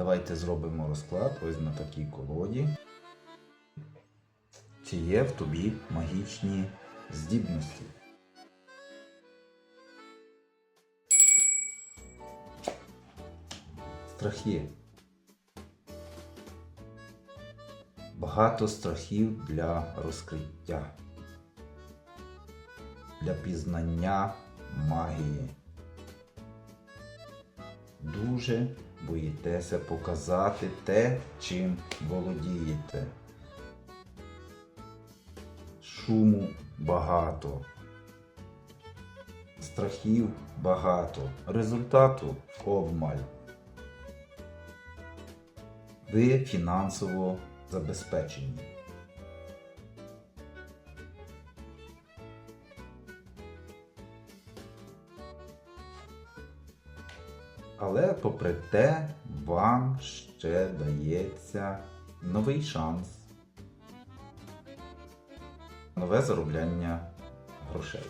Давайте зробимо розклад ось на такій колоді. Чи є в тобі магічні здібності? Страхи. Багато страхів для розкриття, для пізнання магії. Дуже боїтеся показати те, чим володієте. Шуму багато. Страхів багато. Результату обмаль. Ви фінансово забезпечені. Але попри те, вам ще дається новий шанс. Нове заробляння грошей.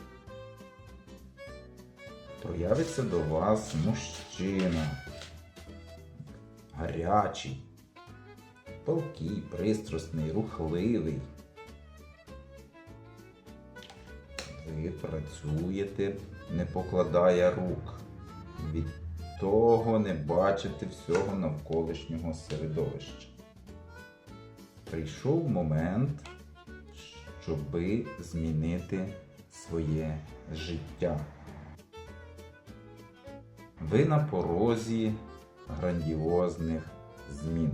Проявиться до вас мужчина. Гарячий, палкий, пристрасний, рухливий. Ви працюєте, не покладає рук. Від того не бачите всього навколишнього середовища. Прийшов момент, щоби змінити своє життя. Ви на порозі грандіозних змін.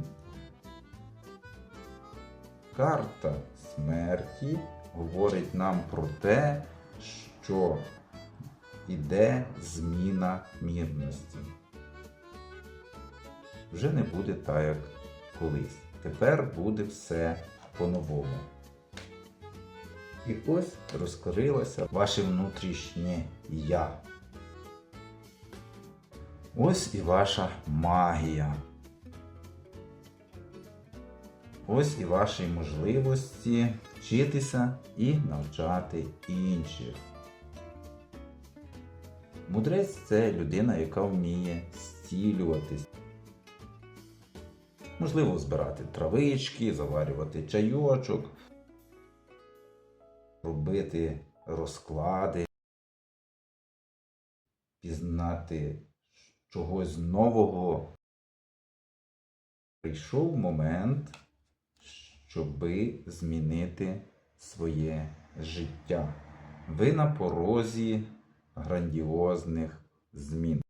Карта смерті говорить нам про те, що іде зміна мірності. Вже не буде так, як колись. Тепер буде все по-новому. І ось розкрилося ваше внутрішнє я. Ось і ваша магія. Ось і ваші можливості вчитися і навчати інших. Мудрець це людина, яка вміє зцілюватись. Можливо, збирати травички, заварювати чайочок, робити розклади, пізнати чогось нового. Прийшов момент, щоби змінити своє життя. Ви на порозі грандіозних змін.